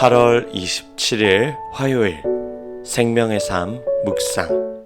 8월 27일 화요일 생명의 삶 묵상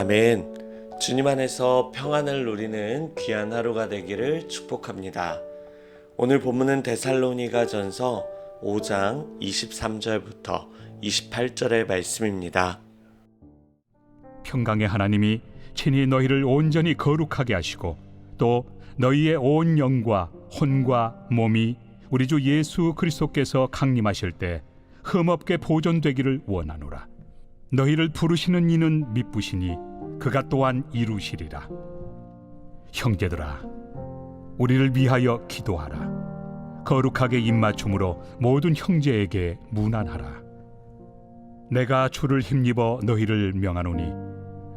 아멘. 주님 안에서 평안을 누리는 귀한 하루가 되기를 축복합니다. 오늘 본문은 데살로니가 전서 5장 23절부터 28절의 말씀입니다. 평강의 하나님이 친히 너희를 온전히 거룩하게 하시고 또 너희의 온 영과 혼과 몸이 우리 주 예수 그리스도께서 강림하실 때 흠없게 보존되기를 원하노라. 너희를 부르시는 이는 미쁘시니 그가 또한 이루시리라. 형제들아, 우리를 위하여 기도하라. 거룩하게 입맞춤으로 모든 형제에게 무난하라. 내가 주를 힘입어 너희를 명하노니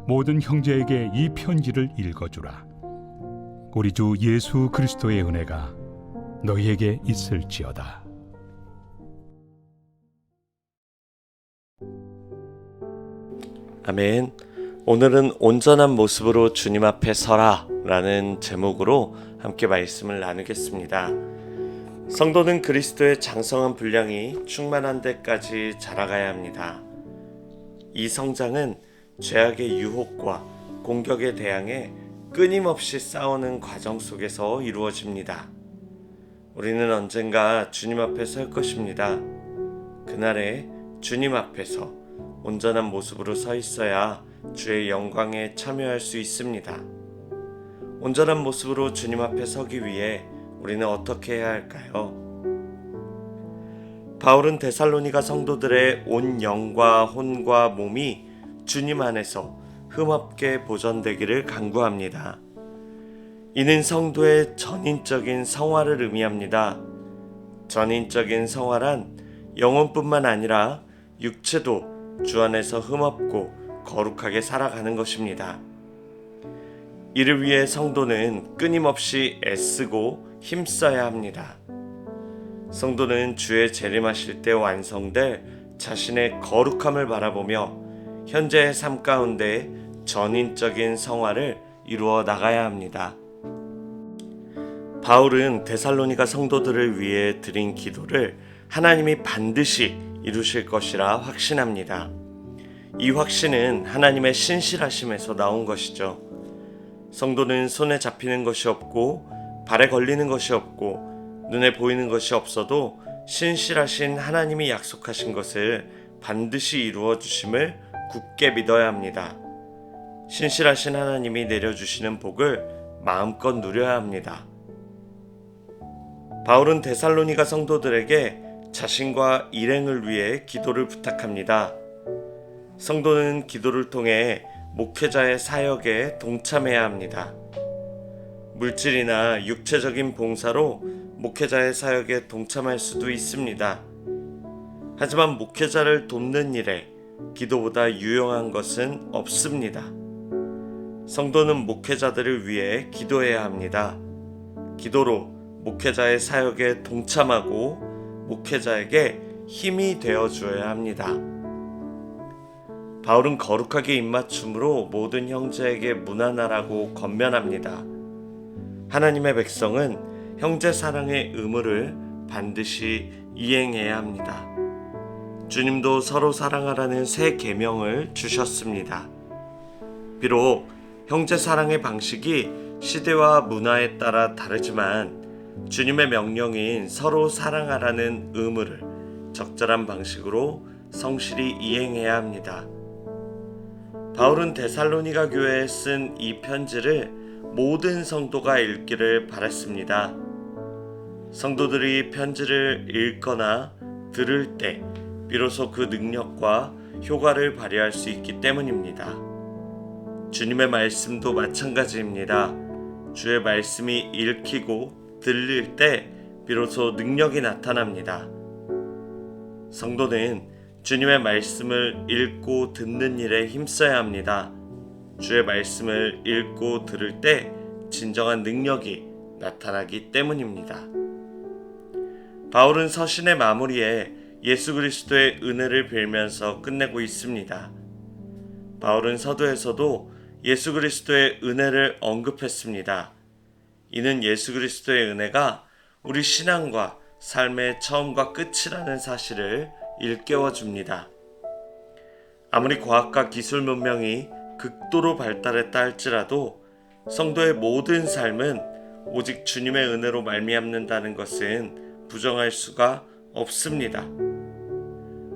모든 형제에게 이 편지를 읽어주라. 우리 주 예수 그리스도의 은혜가 너희에게 있을지어다. 아멘. 오늘은 온전한 모습으로 주님 앞에 서라 라는 제목으로 함께 말씀을 나누겠습니다. 성도는 그리스도의 장성한 분량이 충만한 데까지 자라가야 합니다. 이 성장은 죄악의 유혹과 공격에 대항해 끊임없이 싸우는 과정 속에서 이루어집니다. 우리는 언젠가 주님 앞에 설 것입니다. 그날에 주님 앞에서 온전한 모습으로 서 있어야 주의 영광에 참여할 수 있습니다. 온전한 모습으로 주님 앞에 서기 위해 우리는 어떻게 해야 할까요? 바울은 데살로니가 성도들의 온 영과 혼과 몸이 주님 안에서 흠없게 보존되기를 간구합니다. 이는 성도의 전인적인 성화를 의미합니다. 전인적인 성화란 영혼뿐만 아니라 육체도 주 안에서 흠없고 거룩하게 살아가는 것입니다. 이를 위해 성도는 끊임없이 애쓰고 힘써야 합니다. 성도는 주의 재림하실 때 완성될 자신의 거룩함을 바라보며 현재의 삶 가운데 전인적인 성화를 이루어 나가야 합니다. 바울은 데살로니가 성도들을 위해 드린 기도를 하나님이 반드시 이루실 것이라 확신합니다. 이 확신은 하나님의 신실하심에서 나온 것이죠. 성도는 손에 잡히는 것이 없고 발에 걸리는 것이 없고 눈에 보이는 것이 없어도 신실하신 하나님이 약속하신 것을 반드시 이루어 주심을 굳게 믿어야 합니다. 신실하신 하나님이 내려주시는 복을 마음껏 누려야 합니다. 바울은 데살로니가 성도들에게 자신과 일행을 위해 기도를 부탁합니다. 성도는 기도를 통해 목회자의 사역에 동참해야 합니다. 물질이나 육체적인 봉사로 목회자의 사역에 동참할 수도 있습니다. 하지만 목회자를 돕는 일에 기도보다 유용한 것은 없습니다. 성도는 목회자들을 위해 기도해야 합니다. 기도로 목회자의 사역에 동참하고 목회자에게 힘이 되어 주어야 합니다. 바울은 거룩하게 입맞춤으로 모든 형제에게 무난하라고 건면합니다. 하나님의 백성은 형제 사랑의 의무를 반드시 이행해야 합니다. 주님도 서로 사랑하라는 새 계명을 주셨습니다. 비록 형제 사랑의 방식이 시대와 문화에 따라 다르지만 주님의 명령인 서로 사랑하라는 의무를 적절한 방식으로 성실히 이행해야 합니다. 바울은 데살로니가 교회에 쓴 이 편지를 모든 성도가 읽기를 바랐습니다. 성도들이 편지를 읽거나 들을 때 비로소 그 능력과 효과를 발휘할 수 있기 때문입니다. 주님의 말씀도 마찬가지입니다. 주의 말씀이 읽히고 들릴 때 비로소 능력이 나타납니다. 성도는 주님의 말씀을 읽고 듣는 일에 힘써야 합니다. 주의 말씀을 읽고 들을 때 진정한 능력이 나타나기 때문입니다. 바울은 서신의 마무리에 예수 그리스도의 은혜를 빌면서 끝내고 있습니다. 바울은 서두에서도 예수 그리스도의 은혜를 언급했습니다. 이는 예수 그리스도의 은혜가 우리 신앙과 삶의 처음과 끝이라는 사실을 일깨워 줍니다. 아무리 과학과 기술 문명이 극도로 발달했다 할지라도 성도의 모든 삶은 오직 주님의 은혜로 말미암는다는 것은 부정할 수가 없습니다.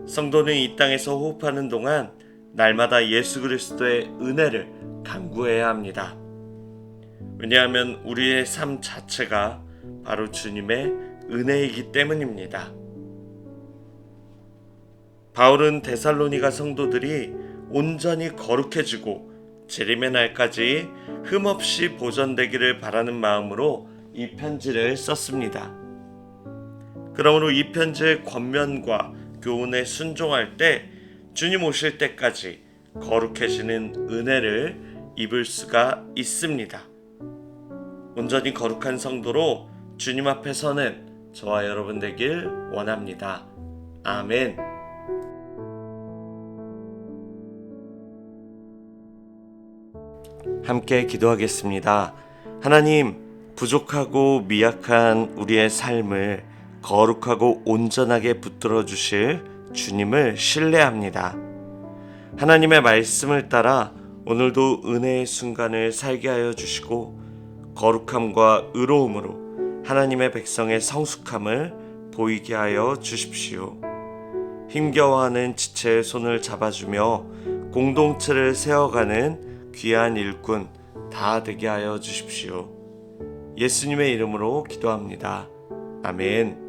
성도는 이 땅에서 호흡하는 동안 날마다 예수 그리스도의 은혜를 간구해야 합니다. 왜냐하면 우리의 삶 자체가 바로 주님의 은혜이기 때문입니다. 바울은 데살로니가 성도들이 온전히 거룩해지고 재림의 날까지 흠없이 보존되기를 바라는 마음으로 이 편지를 썼습니다. 그러므로 이 편지의 권면과 교훈에 순종할 때 주님 오실 때까지 거룩해지는 은혜를 입을 수가 있습니다. 온전히 거룩한 성도로 주님 앞에 서는 저와 여러분 되길 원합니다. 아멘. 함께 기도하겠습니다. 하나님, 부족하고 미약한 우리의 삶을 거룩하고 온전하게 붙들어 주실 주님을 신뢰합니다. 하나님의 말씀을 따라 오늘도 은혜의 순간을 살게 하여 주시고 거룩함과 의로움으로 하나님의 백성의 성숙함을 보이게 하여 주십시오. 힘겨워하는 지체의 손을 잡아주며 공동체를 세워가는 귀한 일꾼 다 되게 하여 주십시오. 예수님의 이름으로 기도합니다. 아멘.